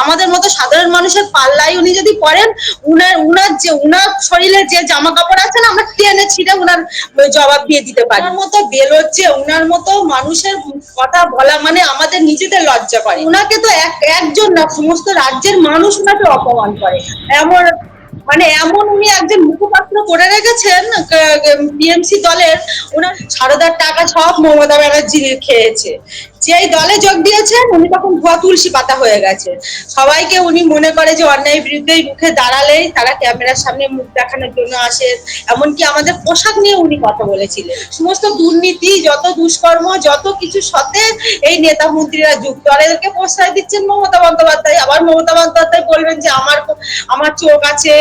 আমাদের মতো সাধারণ মানুষের পাল্লায় উনি যদি পড়েন উনার উনার যে উনার শরীরে যে জামা কাপড় আছে না আমরা টেনে ছিঁড়ে উনার জবাব দিয়ে দিতে পারি। উনার মতো বেরোচ্ছে উনার মতো মানুষের কথা বলা মানে আমাদের নিজেদের লজ্জা করে। উনাকে তো এক একজন না সমস্ত রাজ্যের মানুষ উনাকে অপমান করে। এমন মানে এমন উনি একজন মুখপাত্র করে রেখেছেন টিএমসি দলের ওনার সারদার টাকা সব মমতা ব্যানার্জি খেয়েছে। যেই দলে যোগ দিয়েছেন, উনি তখন ভুয়া তুলসী পাতা হয়ে গেছে। সবাইকে উনি মনে করে যে অন্যায় বিরুদ্ধে মুখে দাঁড়ালেই তারা ক্যামেরার সামনে মুখ দেখানোর জন্য আসে। এমনকি আমাদের পোশাক নিয়ে উনি কথা বলেছিলেন। সমস্ত দুর্নীতি, যত দুষ্কর্ম, যত কিছু সাথে এই নেতা মন্ত্রীরা যুক্ত। আর এদেরকে প্রশ্রয় দিচ্ছেন মমতা বন্দ্যোপাধ্যায়। আবার মমতা বন্দ্যোপাধ্যায় বলবেন যে, আমার আমার চোখ আছে,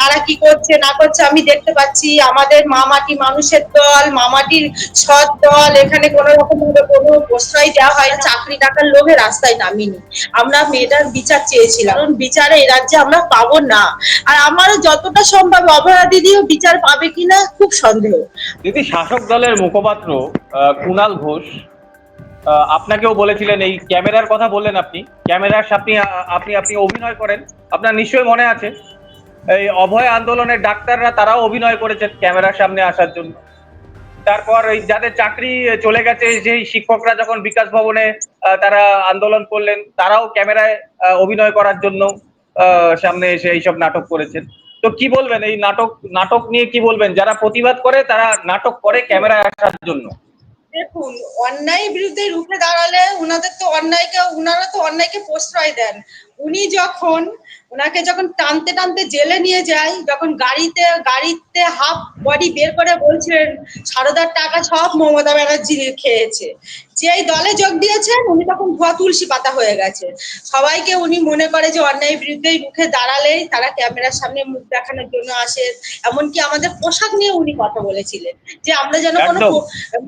তারা কি করছে, না করছে, আমি দেখতে পাচ্ছি, আমাদের মামাটি মানুষের দল, মামাটির সৎ দল, এখানে কোনো রকম কোনো প্রশ্রয় দেওয়া হয় চাকরি টাকার লোভে রাস্তায় নামিনি। আমরা মেয়েটার বিচার চেয়েছিলাম, কারণ বিচারে এই রাজ্যে আমরা পাবো না। আর আমারও যতটা সম্ভব অভয়া দিদিও বিচার পাবে কিনা খুব সন্দেহ। দিদি, শাসক দলের মুখপাত্র কুণাল ঘোষ আপনাকেও বলেছিলেন, এই ক্যামেরার কথা বললেন আপনি। ক্যামেরার সামনে আপনি আপনি অভিনয় করেন। আপনার নিশ্চয়ই মনে আছে, এই অভয় আন্দোলনের ডাক্তাররা তারাও অভিনয় করেছেন ক্যামেরার সামনে আসার জন্য। তারপর যাদের চাকরি চলে গেছে, যেই শিক্ষকরা যখন বিকাশ ভবনে তারা আন্দোলন করলেন, তারাও ক্যামেরায় অভিনয় করার জন্য সামনে এসে এইসব নাটক করেছেন। তো কি বলবেন, এই নাটক নাটক নিয়ে কি বলবেন? যারা প্রতিবাদ করে, তারা নাটক করে ক্যামেরায় আসার জন্য। দেখুন অন্যায় বিরুদ্ধে রুখে দাঁড়ালে ওনাদের তো অন্যায়কে ওনারা তো অন্যায়কে প্রশ্রয় দেন। উনি যখন ওনাকে যখন টানতে টানতে জেলে নিয়ে যায় যখন গাড়িতে গাড়িতে হাফ বডি বের করে বলছিলেন সারদার টাকা সব মমতা ব্যানার্জি খেয়েছে। যেই দলে যোগ দিয়েছেন উনি তখন ভুয়া তুলসী পাতা হয়ে গেছে। সবাইকে উনি মনে করে যে অন্যায় বিরুদ্ধে রুখে দাঁড়ালেই তারা ক্যামেরার সামনে মুখ দেখানোর জন্য আসে। এমনকি আমাদের পোশাক নিয়ে উনি কথা বলেছিলেন যে আমরা যেন কোনো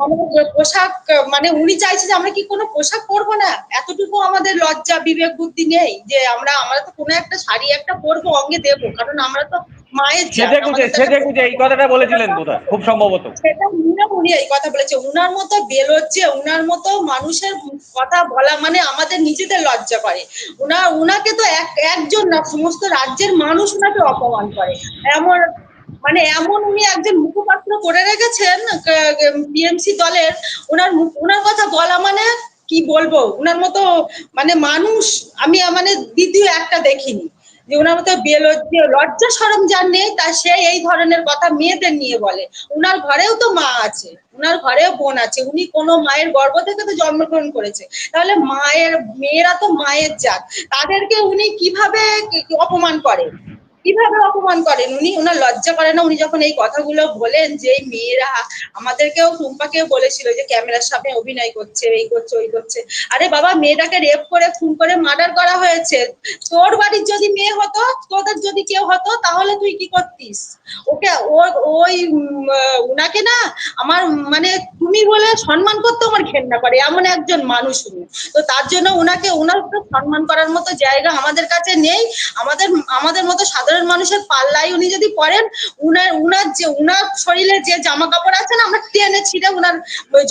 মানে পোশাক মানে উনি চাইছে যে আমরা কি কোনো পোশাক পরবো না? এতটুকু আমাদের লজ্জা বিবেক বুদ্ধি নেই যে আমরা আমরা তো কোনো একটা শাড়ি একটা পরবো অঙ্গে দেবো। কারণ আমরা তো মায়ের এই কথাটা বলেছিলেন বোধহয় খুব সম্ভবত। সেটা উনি উনি এই কথা বলেছে। উনার মতো বেরোচ্ছে উনার মতো মানুষের কথা বলা মানে আমাদের নিজেদের লজ্জা করে। উনার উনাকে তো এক একজন না সমস্ত রাজ্যের মানুষ উনাকে অপমান করে। এমন মানে এমন উনি একজন মুখপাত্র করে রেখেছেন টিএমসি দলের। ওনার উনার কথা বলা মানে কি বলব? উনার মতো মানে মানুষ আমি মানে দ্বিতীয় একটা দেখিনি। যে ওনার মতো লজ্জা সরম যার নেই, তা সে এই ধরনের কথা মেয়েদের নিয়ে বলে। উনার ঘরেও তো মা আছে, উনার ঘরেও বোন আছে। উনি কোনো মায়ের গর্ভ থেকে তো জন্মগ্রহণ করেছে। তাহলে মায়ের, মেয়েরা তো মায়ের জাত। তাদেরকে উনি কীভাবে অপমান করেন কীভাবে অপমান করেন উনি? ওনার লজ্জা করে না? উনি যখন এই কথাগুলো বলেন যে, মেয়েরা, আমাদেরকেও টুম্পাকেও বলেছিল যে, ক্যামেরার সামনে অভিনয় করছে, এই করছে, ওই করছে। আরে বাবা, মেয়েটাকে রেপ করে, খুন করে মার্ডার করা হয়েছে। তোর বাড়ির যদি মেয়ে হতো, তোদের যদি কেউ হতো, তাহলে তুই কি করতিস? ওকে ওই উনাকে না, আমার মানে তুমি বলে সম্মান করতে আমার ঘেন্না করে, এমন একজন মানুষ উনি। তো তার জন্য উনাকে, উনার তো সম্মান করার মতো জায়গা আমাদের কাছে নেই। আমাদের আমাদের মতো সাধারণ মানুষের পাল্লায় উনি যদি পড়েন উনার উনার যে, উনার শরীরে যে জামা কাপড় আছে না, আমরা টেনে ছিঁড়ে উনার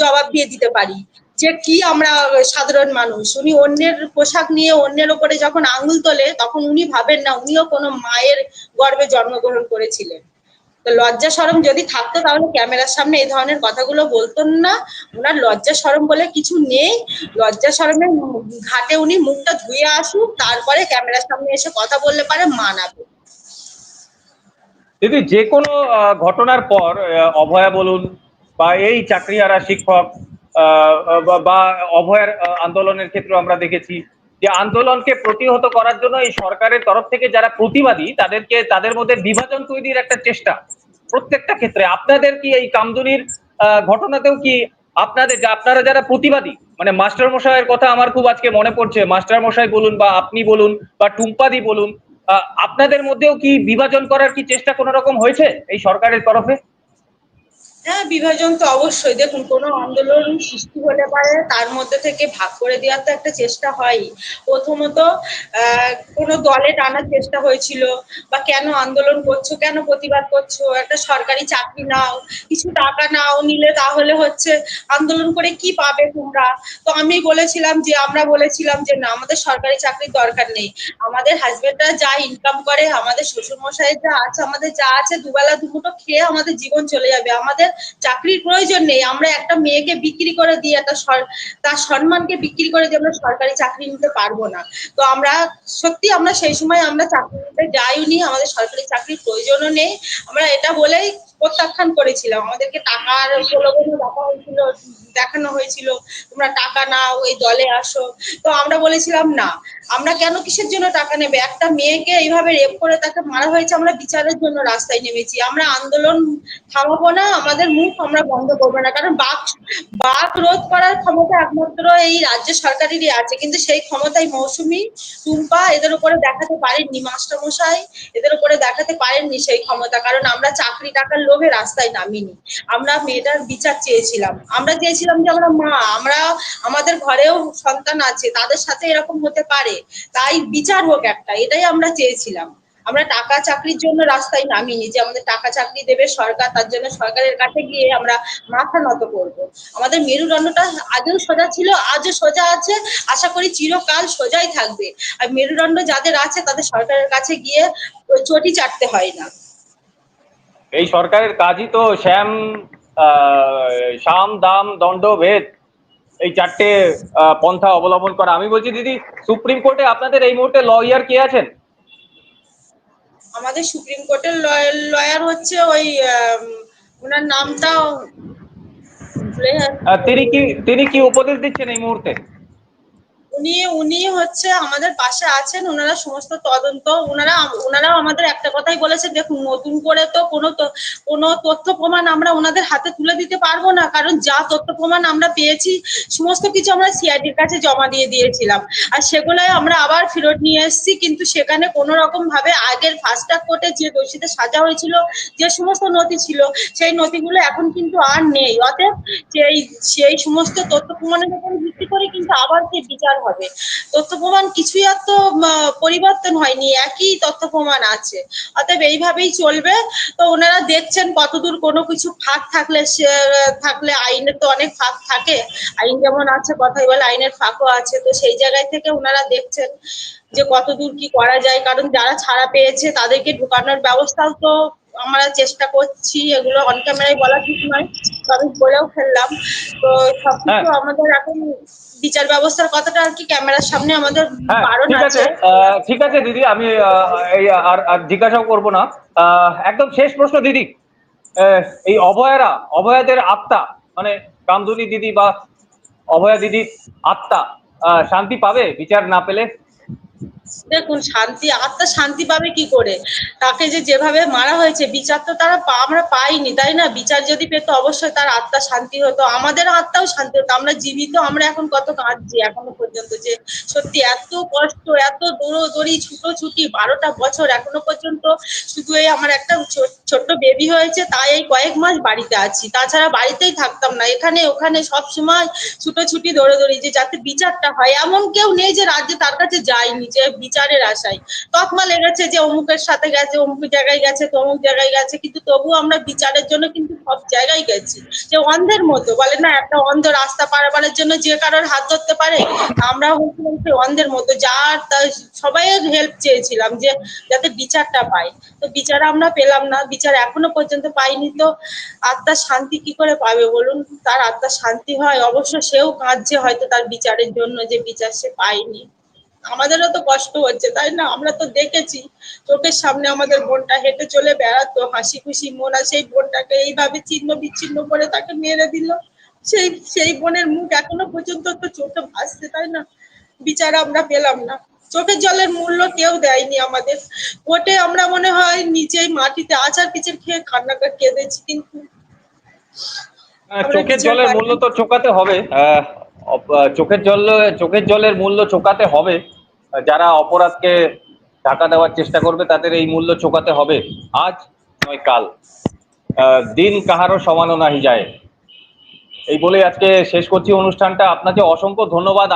জবাব দিয়ে দিতে পারি। যে কি আমরা সাধারণ মানুষ। উনি অন্যের পোশাক নিয়ে অন্যের ওপরে যখন আঙুল তোলে, তখন উনি ভাবেন না, উনিও কোনো মায়ের গর্ভে জন্মগ্রহণ করেছিলেন। তো লজ্জা সরম যদি থাকতো, তাহলে ক্যামেরার সামনে এই ধরনের কথাগুলো বলতেন না। ওনার লজ্জা সরম বলে কিছু নেই। লজ্জা সরমের ঘাটে উনি মুখটা ধুয়ে আসুক, তারপরে ক্যামেরার সামনে এসে কথা বললে পারে মানাবে। দিদি যে কোনো ঘটনার পর অভয়া বলুন বা এই চাকরিহারা শিক্ষক বা- অভয়ার আন্দোলনের ক্ষেত্রে আমরা দেখেছি যে আন্দোলনকে প্রতিহত করার জন্য এই সরকারের তরফ থেকে যারা প্রতিবাদী, তাদেরকে, তাদের মধ্যে বিভাজন তৈরির একটা চেষ্টা। প্রত্যেকটা ক্ষেত্রে আপনাদের কি এই কামদুনির ঘটনাতেও কি আপনাদের আপনারা যারা প্রতিবাদী মানে মাস্টার মশাইয়ের কথা আমার খুব আজকে মনে পড়ছে মাস্টার মশাই বলুন বা আপনি বলুন বা টুম্পাদি বলুন আপনাদের মধ্যেও কি বিভাজন করার কি চেষ্টা কোনো রকম হয়েছে এই সরকারের তরফে? হ্যাঁ বিভাজন তো অবশ্যই। দেখুন, কোনো আন্দোলন সৃষ্টি হলে পারে তার মধ্যে থেকে ভাগ করে দেওয়ার তো একটা চেষ্টা হয় প্রথমত কোনো দলে টানার চেষ্টা হয়েছিল বা কেন আন্দোলন করছ, কেন প্রতিবাদ করছ, একটা সরকারি চাকরি নাও, কিছু টাকা নাও, নিলে তাহলে হচ্ছে আন্দোলন করে কি পাবে তোমরা? তো আমি বলেছিলাম যে, আমরা বলেছিলাম যে, না, আমাদের সরকারি চাকরির দরকার নেই। আমাদের হাজবেন্ডরা যা ইনকাম করে, আমাদের শ্বশুর মশাই যা আছে, আমাদের যা আছে, দুবেলা দুমুটো খেয়ে আমাদের জীবন চলে যাবে। আমাদের চাকরির প্রয়োজন নেই, আমরা একটা মেয়েকে বিক্রি করে দিয়ে একটা তার সম্মানকে বিক্রি করে দিয়ে আমরা সরকারি চাকরি নিতে পারব না। তো আমরা সত্যি আমরা সেই সময় আমরা চাকরি নিতে যাইনি আমাদের সরকারি চাকরির প্রয়োজনও নেই। আমরা এটা বলেই প্রত্যাখ্যান করেছিলাম। আমাদেরকে টাকার প্রলোভনে দেখা হয়েছিল, দেখানো হয়েছিল, তোমরা টাকা নাও, এই দলে আসো। তো আমরা বলেছিলাম, না, আমরা কেন কিসের জন্য টাকা নেবে? একটা মেয়েকে এইভাবে রেপ করে তাকে মারা হয়েছে, আমরা বিচারের জন্য রাস্তায় নেমেছি। আমরা আন্দোলন থামাবো না, আমাদের মুখ আমরা বন্ধ করব না। কারণ বাক বাক রোধ করার ক্ষমতা একমাত্র এই রাজ্য সরকারেরই আছে। কিন্তু সেই ক্ষমতাই মৌসুমি, টুম্পা এদের উপরে দেখাতে পারেননি মাস্টারমশাই, এদের উপরে দেখাতে পারেননি সেই ক্ষমতা। কারণ আমরা চাকরি টাকার লোভে রাস্তায় নামিনি। আমরা মেয়েটার বিচার চেয়েছিলাম। আমরা চেয়েছিলাম যে আমরা মা, আমরা আমাদের ঘরেও সন্তান আছে, তাদের সাথে এরকম হতে পারে। তাই বিচার হোক একটা, এটাই আমরা চেয়েছিলাম। আমরা টাকা চাকরির জন্য রাস্তায় নামিনি, যে আমাদের টাকা চাকরি দেবে সরকার, তার জন্য সরকারের কাছে গিয়ে আমরা মাথা নত করব। আমাদের মেরুদণ্ডটা আগেও সোজা ছিল, আজও সোজা আছে। আশা করি চিরকাল সোজাই থাকবে। আর মেরুদণ্ড যাদের আছে, তাদের সরকারের কাছে গিয়ে চটি চাটতে হয় না। এই সরকারের কাজই তো শ্যাম সাম দাম দণ্ড ভেদ এই চারটে পন্থা অবলম্বন করা। আমি বলছি দিদি সুপ্রিম কোর্টে আপনাদের এই মুহূর্তে লয়ার কে আছেন? আমাদের সুপ্রিম কোর্টের লয়ার হচ্ছে ওই ওনার নামটা ভুলে যাচ্ছি। আহ, তিনি কি তিনি কি উপদেশ দিচ্ছেন এই মুহূর্তে? উনি উনি হচ্ছে আমাদের পাশে আছেন ওনারা সমস্ত তদন্ত ওনারা ওনারাও আমাদের একটা কথাই বলেছে দেখুন, নতুন করে তো কোনো কোনো তথ্য প্রমাণ আমরা ওনাদের হাতে তুলে দিতে পারব না, কারণ যা তথ্য প্রমাণ আমরা পেয়েছি, সমস্ত কিছু আমরা সিআইডির কাছে জমা দিয়ে দিয়েছিলাম। আর সেগুলোই আমরা আবার ফেরত নিয়ে এসেছি, কিন্তু সেখানে কোনো রকম ভাবে আগের ফার্স্ট কোর্টে যে দোষীদের সাজা হয়েছিল, যে সমস্ত নথি ছিল, সেই নথিগুলো এখন কিন্তু আর নেই। অতএব সেই সেই সমস্ত তথ্য প্রমাণের উপর ভিত্তি করে কিন্তু আবার সেই বিচার হবে। তথ্য প্রমাণ কিছুই আর তো পরিবর্তন হয়নি একই তথ্য প্রমাণ আছে। অতএব এইভাবেই চলবে। তো ওনারা দেখছেন কতদূর কোনো কিছু ফাঁক থাকলে থাকলে আইনের তো অনেক ফাঁক থাকে। আইন যেমন আছে কথাই বলে আইনের ফাঁকও আছে। তো সেই জায়গায় থেকে ওনারা দেখছেন যে কতদূর কি করা যায়। কারণ যারা ছাড়া পেয়েছে তাদেরকে ঢুকানোর ব্যবস্থাও তো আমরা চেষ্টা করছি। এগুলো অন ক্যামেরায় বলা ঠিক নয়। তো আমি বলেও ফেললাম। তো সবকিছু হ্যাঁ। আমাদের এখন বিচার ব্যবস্থার কথাটা আর কি ক্যামেরার সামনে আমাদের হ্যাঁ বারণ ঠিক আছে। ঠিক আছে দিদি আমি এই আর আর জিজ্ঞাসাও করব না। আহ, একদম শেষ প্রশ্ন দিদি। আহ, এই অভয়ারা অভয়াদের আত্মা মানে কামদুনি দিদি বা অভয়া দিদি আত্মা আহ, শান্তি পাবে বিচার না পেলে? দেখুন, শান্তি, আত্মা শান্তি পাবে কি করে? তাকে যে যেভাবে মারা হয়েছে, বিচার তো তারা আমরা পাইনি, তাই না? বিচার যদি পেত অবশ্যই তার আত্মা শান্তি হতো। আমাদের আত্মাও শান্তি হতো। আমরা জীবিত, আমরা এখন কত কাঁদছি এখনও পর্যন্ত যে সত্যি এত কষ্ট, এত দৌড়ো দৌড়োদৌড়ি, ছুটোছুটি, বারোটা বছর এখনও পর্যন্ত শুধু এই আমার একটা ছোট্ট বেবি হয়েছে, তাই এই কয়েক মাস বাড়িতে আছি। তাছাড়া বাড়িতেই থাকতাম না। এখানে, ওখানে সব সময় ছুটোছুটি, দৌড়োদৌড়ি যে যাতে বিচারটা হয়, এমন কেউ নেই যে রাজ্যে তার কাছে যায়নি, যে বিচারের আশায়। তকমা লেগেছে যে অমুকের সাথে গেছে অমুক জায়গায় গেছে তমুক জায়গায় গেছে, কিন্তু তবুও আমরা বিচারের জন্য কিন্তু সব জায়গায় গেছি। যে অন্ধের মতো, বলে না, একটা অন্ধ রাস্তা পারাবারের জন্য যে কারোর হাত ধরতে পারে আমরা হচ্ছিলাম সেই অন্ধের মতো, যার সবাইয়ের হেল্প চেয়েছিলাম যে যাতে বিচারটা পাই তো বিচার আমরা পেলাম না, বিচার এখনও পর্যন্ত পাইনি, তো আত্মার শান্তি কি করে পাবে বলুন? তার আত্মার শান্তি হয়, অবশ্য সেও কাঁদছে হয়তো তার বিচারের জন্য যে বিচার সে পায়নি। আমাদেরও তো কষ্ট হচ্ছে তাই না? আমরা তো দেখেছি চোখের সামনে আমাদের বোনটা হেঁটে চলে বেড়াতো হাসি খুশি মন সেই বোনটাকে এইভাবে ছিন্ন বিচ্ছিন্ন করে তাকে মেরে দিল। সেই সেই বোনের মুখ এখনও পর্যন্ত তো চোখে ভাসছে তাই না? বিচার আমরা পেলাম না। চোখের জলের মূল্য কেউ দেয়নি আমাদের। ওটে আমরা মনে হয় নিচেই মাটিতে আচার পিচের খেয়ে কান্নাটা কেঁদেছি কিন্তু চোখের জলের মূল্য তো চোকাতে হবে। চোখের জল, চোখের জলের মূল্য চোকাতে হবে। যারা অপরাধকে ঢাকা দেওয়ার চেষ্টা করবে, তাদের এই মূল্য চোকাতে হবে। আজ নয় কাল। দিন কাহারও সমানো নাহি যায়। এই বলে আজকে শেষ করছি অনুষ্ঠানটা। আপনাকে অসংখ্য ধন্যবাদ।